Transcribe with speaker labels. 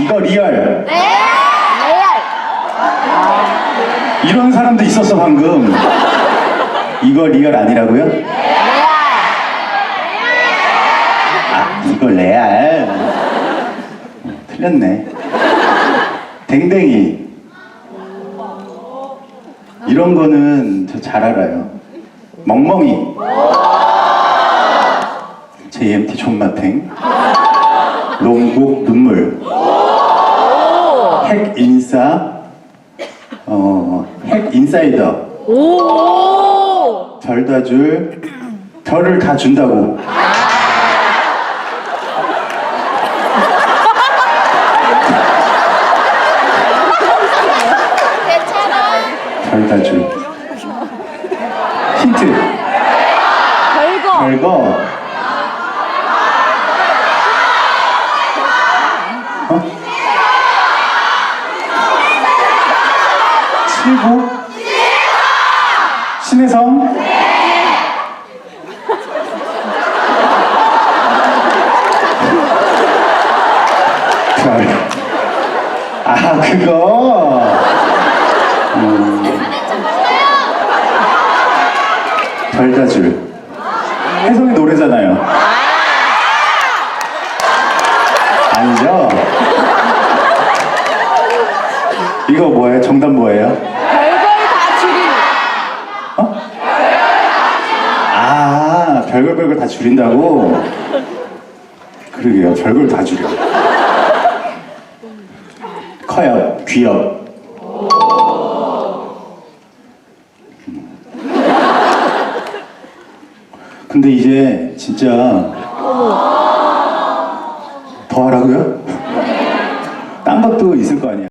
Speaker 1: 이거 리얼.
Speaker 2: 레알.
Speaker 1: 이런 사람도 있었어 방금. 이거 리얼 아니라고요?
Speaker 2: 레알.
Speaker 1: 아 이거 레알. 어, 틀렸네. 댕댕이. 이런 거는 저 잘 알아요. 멍멍이. JMT 존맛탱. 롱곡 눈물. 핵 인싸. 어, 핵 인사이더.
Speaker 2: 오.
Speaker 1: 별다 줄. 별을 다 준다고.
Speaker 2: 괜찮아.
Speaker 1: 별다 줄. 힌트.
Speaker 2: 별거.
Speaker 1: 별거. 어? 칠구? 신의 성? 별. 아, 그거. 음. 별다줄. 혜성이 노래잖아요. 아니죠? 이거 뭐예요? 정답 뭐예요?
Speaker 2: 별걸 다 줄인.
Speaker 1: 어? 아, 별걸 별걸 다 줄인다고? 그러게요. 별걸 다 줄여. 커요. 귀여. 근데 이제 진짜 더 하라고요? 딴 것도 있을 거 아니야.